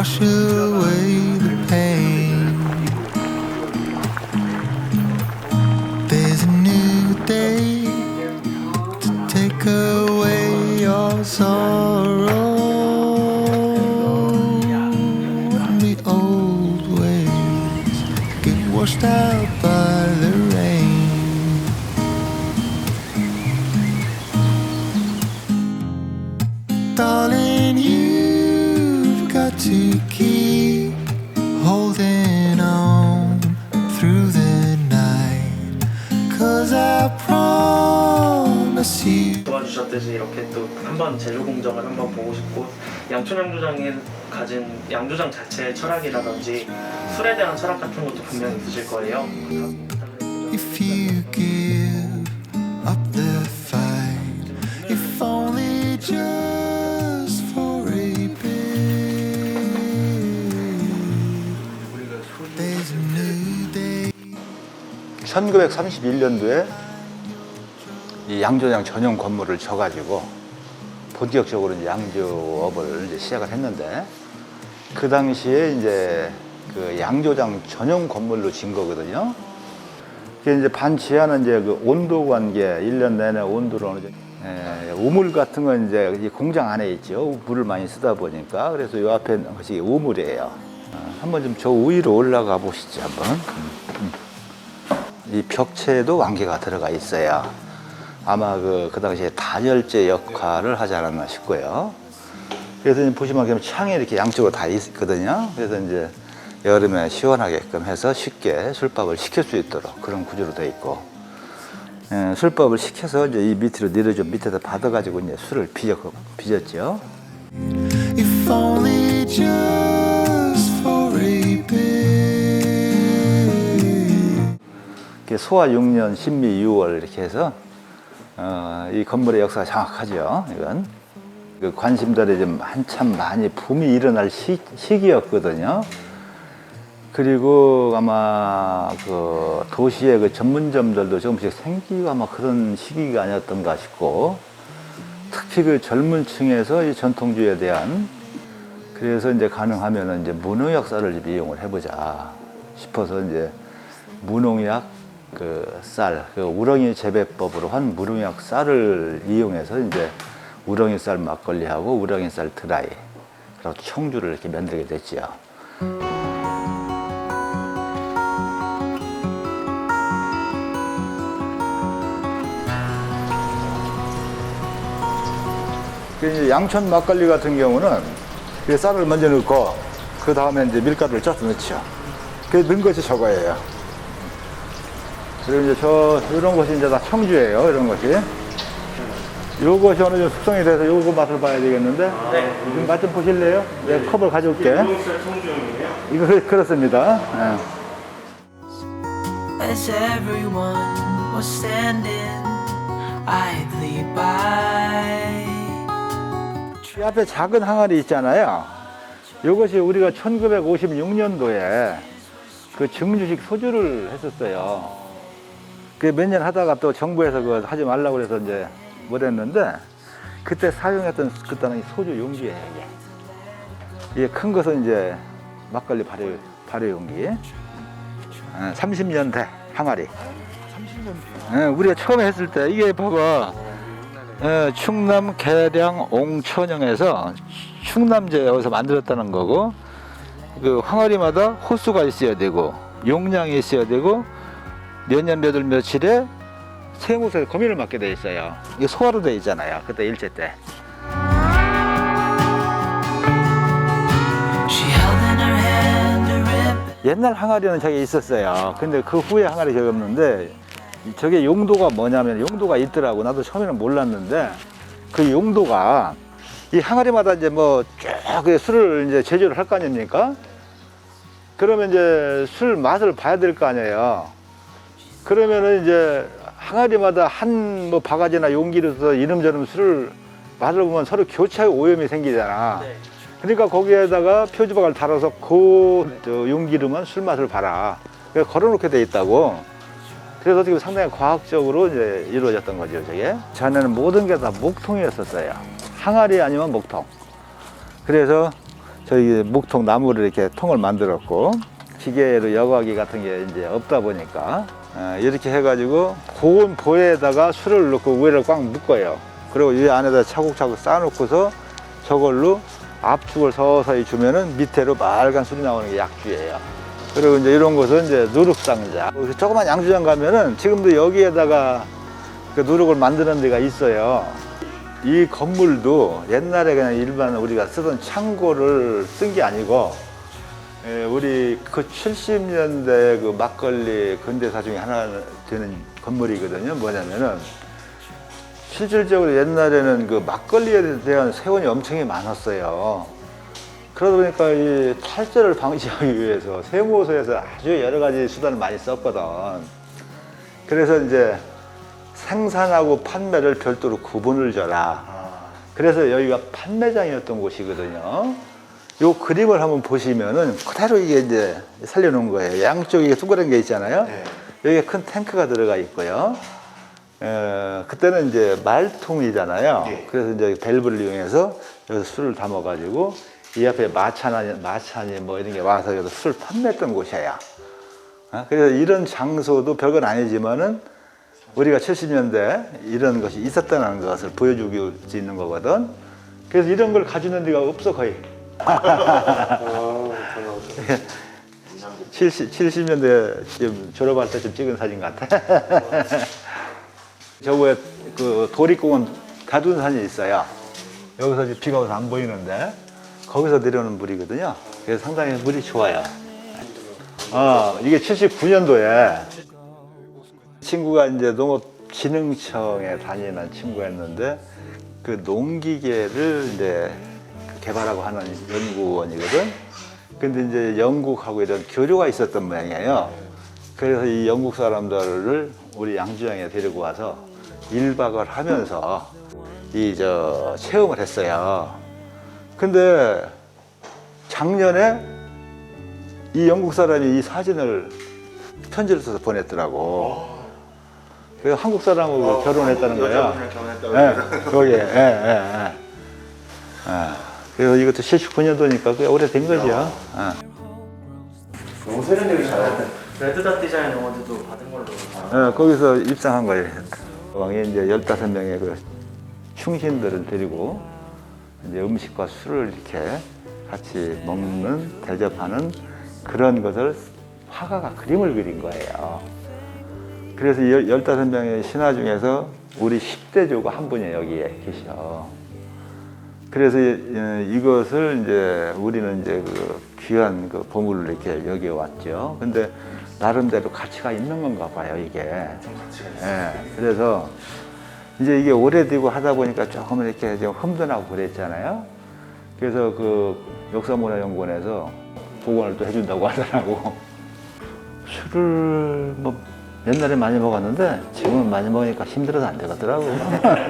wash away the pain. There's a new day to take away your sorrow. You've got to keep holding on through the night. Cause I promise you. 도와주셨듯이 이렇게 또 한번 제조 공정을 한번 보고 싶고 양촌 양조장이 가진 양조장 자체의 철학이라든지 술에 대한 철학 같은 것도 분명히 있으실 거예요. If you give up the fight, if only just 1931년도에 이 양조장 전용 건물을 져가지고 본격적으로 이제 양조업을 이제 시작을 했는데 그 당시에 이제 그 양조장 전용 건물로 진 거거든요. 그게 이제 반 지하는 이제 그 온도 관계, 일년 내내 온도를 어느 정도, 예, 우물 같은 건 이제 이 공장 안에 있죠. 물을 많이 쓰다 보니까. 그래서 이 앞에 것이 우물이에요. 어, 한번 좀 저 위로 올라가 보시죠, 한번. 음. 이 벽체에도 완개가 들어가 있어야 아마 그, 그 당시에 단열재 역할을 하지 않았나 싶고요. 그래서 보시면 그냥 창이 이렇게 양쪽으로 다 있거든요. 그래서 이제 여름에 시원하게끔 해서 쉽게 술밥을 식힐 수 있도록 그런 구조로 되어 있고, 예, 술밥을 식혀서 이제 이 밑으로 내려줘 밑에다 받아가지고 이제 술을 빚었, 빚었죠. 소화 6년, 신미 6월 이렇게 해서 어, 이 건물의 역사가 정확하죠. 이건 그 관심들이 좀 한참 많이 붐이 일어날 시, 시기였거든요. 그리고 아마 그 도시의 그 전문점들도 조금씩 생기고 아마 그런 시기가 아니었던가 싶고 특히 그 젊은 층에서 이 전통주의에 대한 그래서 이제 가능하면은 이제 쌀을 좀 이용을 해보자 싶어서 이제 무농약 그 쌀, 그 우렁이 재배법으로 한 무농약 쌀을 이용해서 이제 우렁이 쌀 막걸리하고 우렁이 쌀 드라이 그리고 청주를 이렇게 만들게 됐지요. 그 양천 막걸리 같은 경우는 그 쌀을 먼저 넣고 그 다음에 이제 밀가루를 짜서 넣죠. 그 넣은 것이 저거예요. 그리고 이제 저 이런 것이 이제 다 청주예요. 이런 것이. 요것이 어느 정도 숙성이 돼서 요거 맛을 봐야 되겠는데. 네. 좀맛좀 보실래요? 네, 컵을 가져올게. 이거 그- 그렇습니다. 예. as everyone was standing idly by. 이 앞에 작은 항아리 있잖아요. 이것이 우리가 1956년도에 그 증주식 소주를 했었어요. 그 몇 년 하다가 또 정부에서 그 하지 말라고 그래서 이제 못 했는데 그때 사용했던 그때는 이 소주 용기예요, 이게. 큰 것은 이제 막걸리 발효, 발효 용기. 30년 대 항아리. 30년 우리가 처음에 했을 때 이게 봐봐. 예, 충남 계량 옹천영에서 충남제 여기서 만들었다는 거고 그 항아리마다 호수가 있어야 되고 용량이 있어야 되고 몇 년 몇월 며칠에 세무서에 검인을 맡게 돼 있어요. 이게 소화로 돼 있잖아요. 그때 일제 때. 옛날 항아리는 저기 있었어요. 근데 그 후에 항아리 저기 없는데 저게 용도가 뭐냐면 용도가 있더라고. 나도 처음에는 몰랐는데 그 용도가 이 항아리마다 이제 뭐 쭉 술을 이제 제조를 할 거 아닙니까? 그러면 이제 술 맛을 봐야 될 거 아니에요. 그러면은 이제 항아리마다 한 뭐 바가지나 용기를 써서 이름저름 술을 맛을 보면 서로 교차의 오염이 생기잖아. 네. 그러니까 거기에다가 표지박을 달아서 그 저, 용기름은 술 맛을 봐라. 그래서 걸어놓게 돼 있다고. 그래서 어떻게 보면 상당히 과학적으로 이제 이루어졌던 거죠, 저게. 전에는 모든 게 다 목통이었었어요. 항아리 아니면 목통. 그래서 저희 목통 나무를 이렇게 통을 만들었고 기계로 여과기 같은 게 이제 없다 보니까 어, 이렇게 해가지고 고온 보에다가 술을 넣고 위를 꽉 묶어요. 그리고 이 안에다 차곡차곡 쌓아놓고서 저걸로 압축을 서서히 주면은 밑에로 빨간 술이 나오는 게 약주예요. 그리고 이제 이런 곳은 이제 누룩상자. 그 조그만 양주장 가면은 지금도 여기에다가 그 누룩을 만드는 데가 있어요. 이 건물도 옛날에 그냥 일반 우리가 쓰던 창고를 쓴 게 아니고 예, 우리 그 70년대 그 막걸리 근대사 중에 하나 되는 건물이거든요. 뭐냐면은 실질적으로 옛날에는 그 막걸리에 대한 세원이 엄청 많았어요. 그러다 보니까 이 탈제를 방지하기 위해서 세무서에서 아주 여러 가지 수단을 많이 썼거든. 그래서 이제 생산하고 판매를 별도로 구분을 줘라. 그래서 여기가 판매장이었던 곳이거든요. 요 그림을 한번 보시면은 그대로 이게 이제 살려놓은 거예요. 양쪽에 동그란 게 있잖아요. 여기에 큰 탱크가 들어가 있고요. 에, 그때는 이제 말통이잖아요. 그래서 이제 밸브를 이용해서 여기서 술을 담아가지고 이 앞에 마차나 마차니 뭐 이런 게 와서 여기서 술을 판매했던 곳이에요. 어? 그래서 이런 장소도 별건 아니지만은 우리가 70년대 이런 것이 있었다는 것을 보여주기 수 있는 거거든. 그래서 이런 걸 가지는 데가 없어 거의. 70, 70년대 지금 졸업할 때쯤 찍은 사진 같아. 저거에 그 도립공원 가둔 산이 있어요. 여기서 이제 비가 와서 안 보이는데 거기서 내려오는 물이거든요. 그래서 상당히 물이 좋아요. 어, 이게 79년도에 친구가 이제 농업진흥청에 다니는 친구였는데 그 농기계를 이제 개발하고 하는 연구원이거든. 근데 이제 영국하고 이런 교류가 있었던 모양이에요. 그래서 이 영국 사람들을 우리 양주장에 데리고 와서 1박을 하면서 이 저 체험을 했어요. 근데 작년에 이 영국 사람이 이 사진을 편지를 써서 보냈더라고. 그래서 한국 사람하고 결혼했다는 거야. 예, 거기에, 예, 예, 예. 예. 그래서 이것도 79년도니까 꽤 오래된 거죠. 예. 너무 세련되게 잘. 레드닷 디자인 어워드도 받은 걸로 예, 거기서 입상한 거예요. 왕이 이제 15명의 그 충신들을 데리고 이제 음식과 술을 이렇게 같이 먹는, 대접하는 그런 것을 화가가 그림을 그린 거예요. 그래서 이 15명의 신하 중에서 우리 10대 조가 한 분이 여기에 계셔. 그래서 이- 이것을 이제 우리는 이제 그 귀한 그 보물을 이렇게 여기에 왔죠. 근데 나름대로 가치가 있는 건가 봐요, 이게. 예. 그래서 이제 이게 오래되고 하다 보니까 조금 이렇게 좀 흠든하고 그랬잖아요. 그래서 그 역사문화연구원에서 복원을 또 해준다고 하더라고. 술을 뭐 옛날에 많이 먹었는데 지금은 많이 먹으니까 힘들어서 안 되겠더라고.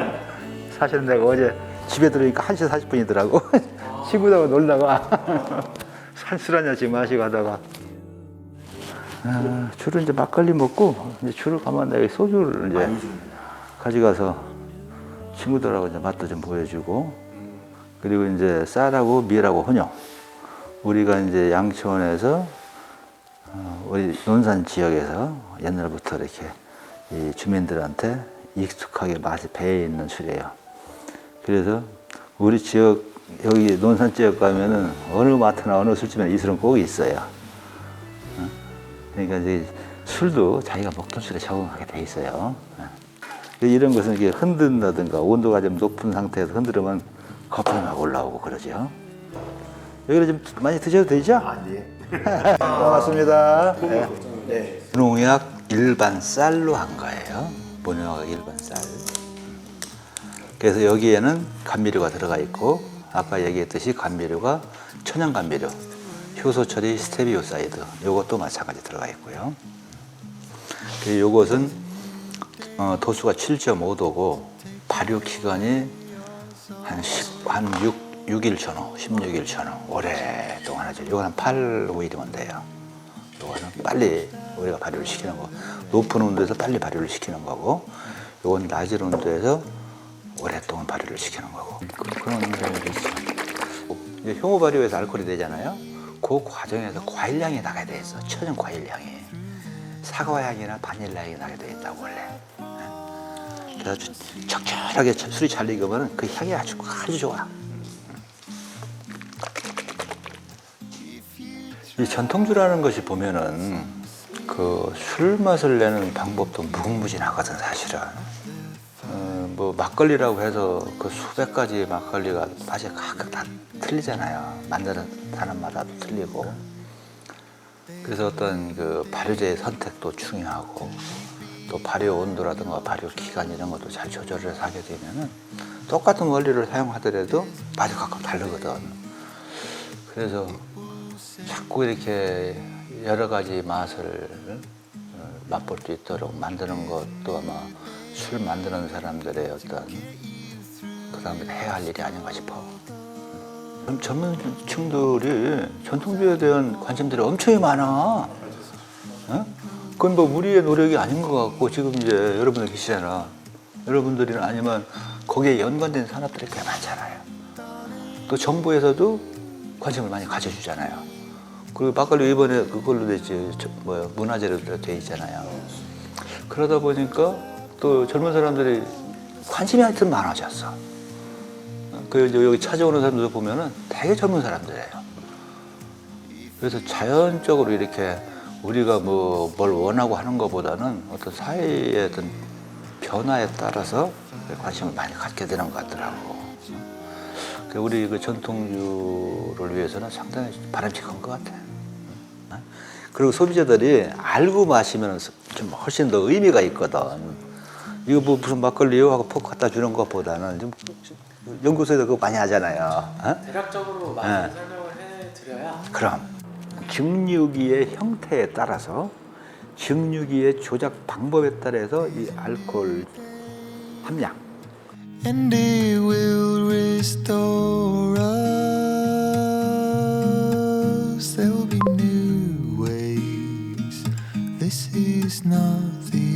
사실은 내가 어제 집에 들어오니까 1시 40분이더라고. 친구들하고 놀다가. 지금 마시고 하다가. 아, 주로 이제 막걸리 먹고 이제 주로 가면 내가 소주를 이제 가져가서 친구들하고 이제 맛도 좀 보여주고. 그리고 이제 쌀하고 밀하고 혼용 우리가 이제 양천에서 어, 우리 논산 지역에서 옛날부터 이렇게 이 주민들한테 익숙하게 맛이 배에 있는 술이에요. 그래서 우리 지역 여기 논산 지역 가면은 어느 마트나 어느 술집에 이 술은 꼭 있어요. 어? 그러니까 이제 술도 자기가 먹던 술에 적응하게 돼 있어요. 예. 이런 것은 이게 흔든다든가 온도가 좀 높은 상태에서 흔들으면 거품이 막 올라오고 그러죠. 여기를 좀 많이 드셔도 되죠? 아, 예. 고맙습니다. 네. 네. 농약 일반 쌀로 한 거예요. 모농약 일반 쌀. 그래서 여기에는 감미료가 들어가 있고 아까 얘기했듯이 감미료가 천연 감미료, 효소 처리 스테비오사이드 요것도 마찬가지 들어가 있고요. 요것은 어, 도수가 7.5도고 발효 기간이 한 10, 한 6, 6일 전후, 16일 전후 오랫동안 하죠. 요건 한 8, 5일이면 돼요. 요거는 빨리 우리가 발효를 시키는 거. 높은 온도에서 빨리 발효를 시키는 거고, 요건 낮은 온도에서 오랫동안 발효를 시키는 거고. 그- 그런 경우도 있어. 이제 효모 발효에서 알코올이 되잖아요. 그 과정에서 과일향이 나게 돼 있어. 천연 과일향이. 사과 향이나 바닐라 향이 나게 돼 있다고 원래. 그래서 적절하게 술이 잘 익으면 그 향이 아주 아주 좋아. 이 전통주라는 것이 보면은 그 술 맛을 내는 방법도 무궁무진하거든 사실은. 어, 뭐 막걸리라고 해서 그 수백 가지 막걸리가 맛이 각각 다 틀리잖아요. 만드는 사람마다 틀리고. 그래서 어떤 그 발효제의 선택도 중요하고 또 발효 온도라든가 발효 기간 이런 것도 잘 조절해서 하게 되면은 똑같은 원리를 사용하더라도 맛이 각각 다르거든. 그래서 자꾸 이렇게 여러 가지 맛을 어, 맛볼 수 있도록 만드는 것도 아마 술 만드는 사람들의 어떤 그 다음에 해야 할 일이 아닌가 싶어. 음, 전문층들이 전통주에 대한 관심들이 엄청 많아. 어? 그건 뭐 우리의 노력이 아닌 것 같고 지금 이제 여러분들 계시잖아. 여러분들이나 아니면 거기에 연관된 산업들이 꽤 많잖아요. 또 정부에서도 관심을 많이 가져주잖아요. 그리고 막걸리 이번에 그걸로 됐지, 저, 뭐야, 문화재로 돼 있잖아요. 그러다 보니까 또 젊은 사람들이 관심이 하여튼 많아졌어. 그 여기 찾아오는 사람들 보면은 되게 젊은 사람들이에요. 그래서 자연적으로 이렇게 우리가 뭐 뭘 원하고 하는 것보다는 어떤 사회의 어떤 변화에 따라서 관심을 많이 갖게 되는 것 같더라고. 그 우리 그 전통주를 위해서는 상당히 바람직한 것 같아. 그리고 소비자들이 알고 마시면 좀 훨씬 더 의미가 있거든. 이거 뭐 무슨 막걸리요 하고 포크 갖다 주는 것보다는 좀 연구소에서 그거 많이 하잖아요. 어? 대략적으로 맛을 맛을 설명을 해드려야 그럼 증류기의 형태에 따라서 증류기의 조작 방법에 따라서 이 알코올 함량 and it will restore us. There will be new ways. This is not the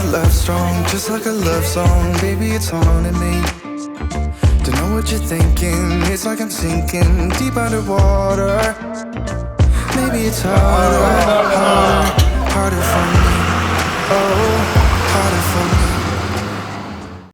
got love strong, just like a love song. Baby, it's haunting me. Don't know what you're thinking. It's like I'm sinking deep underwater. Maybe it's harder, harder, harder for me. Oh, harder for me.